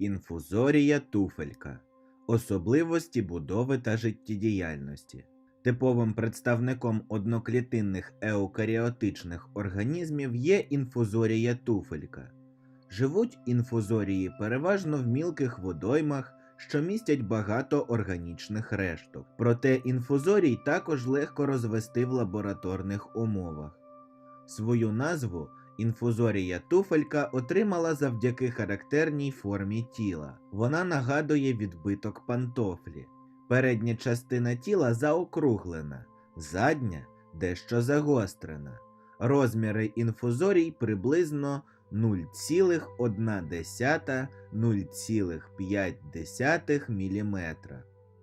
Інфузорія туфелька. Особливості будови та життєдіяльності. Типовим представником одноклітинних еукаріотичних організмів є інфузорія туфелька. Живуть інфузорії переважно в мілких водоймах, що містять багато органічних решток. Проте інфузорій також легко розвести в лабораторних умовах. Свою назву інфузорія туфелька отримала завдяки характерній формі тіла. Вона нагадує відбиток пантофлі. Передня частина тіла заокруглена, задня дещо загострена. Розміри інфузорій приблизно 0,1-0,5 мм.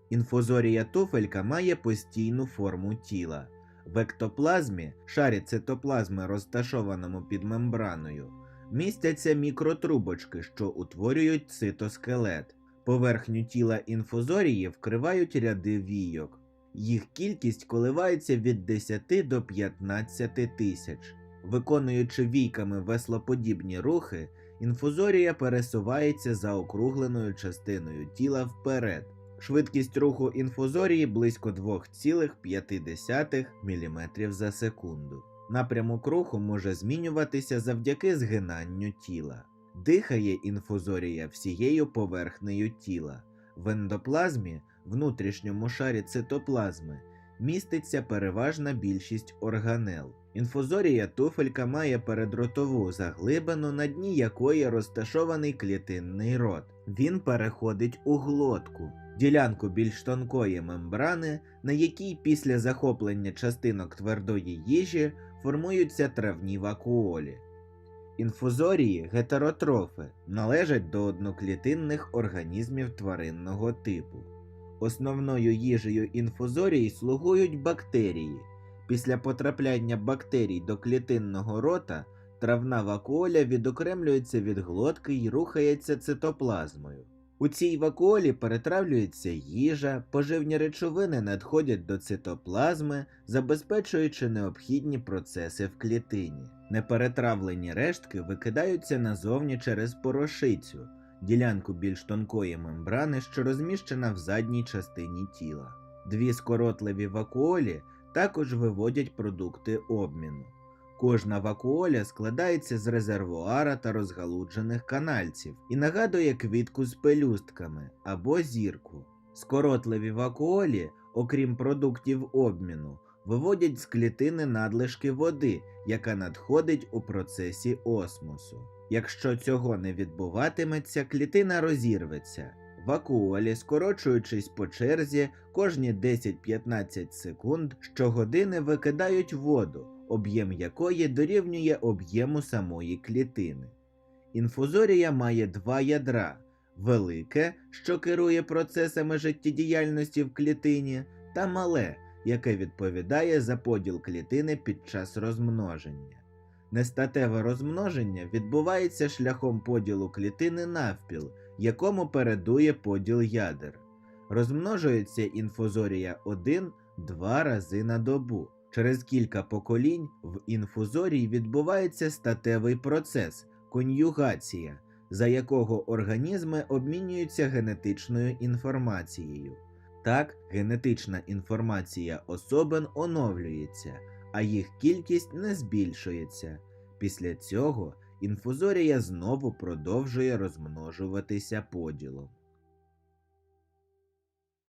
Інфузорія туфелька має постійну форму тіла. В ектоплазмі, шарі цитоплазми, розташованому під мембраною, містяться мікротрубочки, що утворюють цитоскелет. Поверхню тіла інфузорії вкривають ряди війок. Їх кількість коливається від 10 до 15 тисяч. Виконуючи війками веслоподібні рухи, інфузорія пересувається за округленою частиною тіла вперед. Швидкість руху інфузорії близько 2,5 мм за секунду. Напрямок руху може змінюватися завдяки згинанню тіла. Дихає інфузорія всією поверхнею тіла. В ендоплазмі, внутрішньому шарі цитоплазми, міститься переважна більшість органел. Інфузорія туфелька має передротову заглибину, на дні якої розташований клітинний рот. Він переходить у глотку, ділянку більш тонкої мембрани, на якій після захоплення частинок твердої їжі формуються травні вакуолі. Інфузорії гетеротрофи належать до одноклітинних організмів тваринного типу. Основною їжею інфузорій слугують бактерії. Після потрапляння бактерій до клітинного рота травна вакуоля відокремлюється від глотки і рухається цитоплазмою. У цій вакуолі перетравлюється їжа, поживні речовини надходять до цитоплазми, забезпечуючи необхідні процеси в клітині. Неперетравлені рештки викидаються назовні через порошицю, ділянку більш тонкої мембрани, що розміщена в задній частині тіла. Дві скоротливі вакуолі також виводять продукти обміну. Кожна вакуоля складається з резервуара та розгалуджених канальців і нагадує квітку з пелюстками або зірку. Скоротливі вакуолі, окрім продуктів обміну, виводять з клітини надлишки води, яка надходить у процесі осмосу. Якщо цього не відбуватиметься, клітина розірветься. Вакуолі, скорочуючись по черзі, кожні 10-15 секунд щогодини викидають воду, об'єм якої дорівнює об'єму самої клітини. Інфузорія має два ядра: велике, що керує процесами життєдіяльності в клітині, та мале, яке відповідає за поділ клітини під час розмноження. Нестатеве розмноження відбувається шляхом поділу клітини навпіл, якому передує поділ ядер. Розмножується інфузорія 1-2 рази на добу. Через кілька поколінь в інфузорії відбувається статевий процес конюгація, за якого організми обмінюються генетичною інформацією. Так, генетична інформація особин оновлюється, а їх кількість не збільшується. Після цього інфузорія знову продовжує розмножуватися поділом.